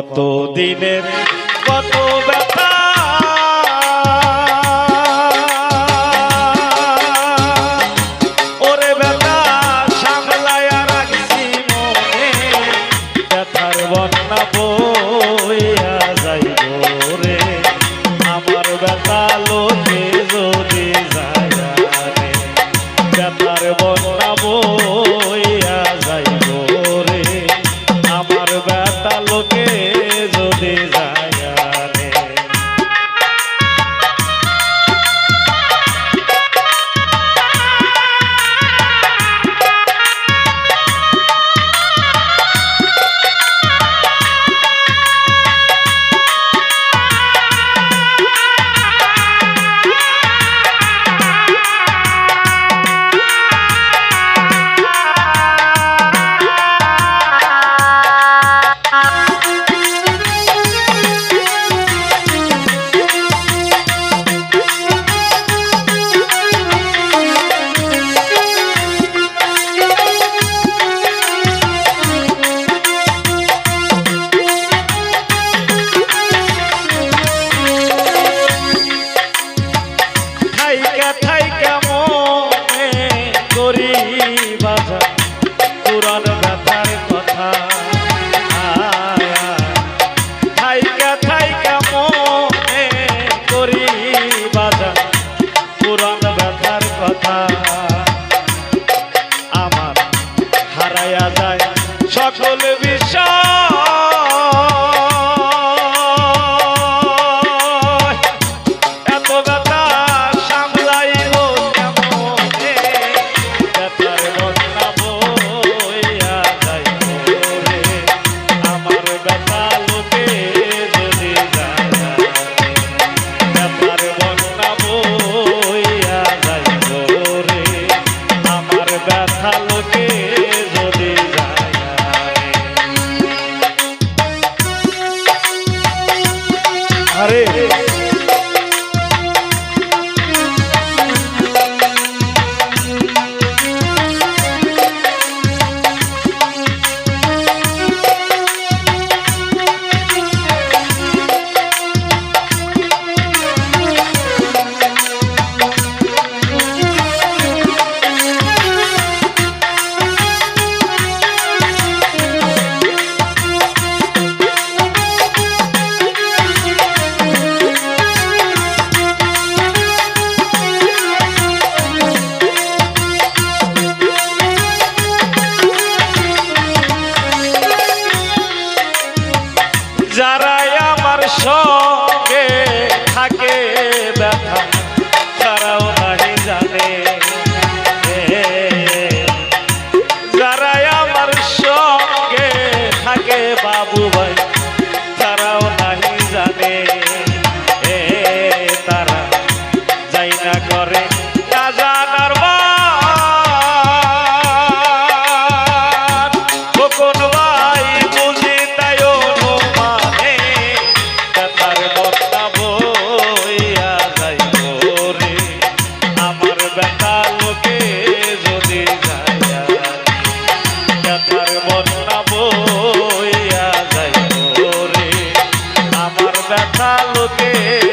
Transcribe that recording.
কত দিনের কত ব্যথা? ওরে ব্যথা সামলায় রাখছি মনে, ব্যথার বন্যা বইয়া যাইব রে। আমার ব্যথা লোকে যদি যায় ব্যথার বন্যা বইয়া যাইব রে। আমার ব্যথা লোকে সঙ্গে থাকে। আলোতে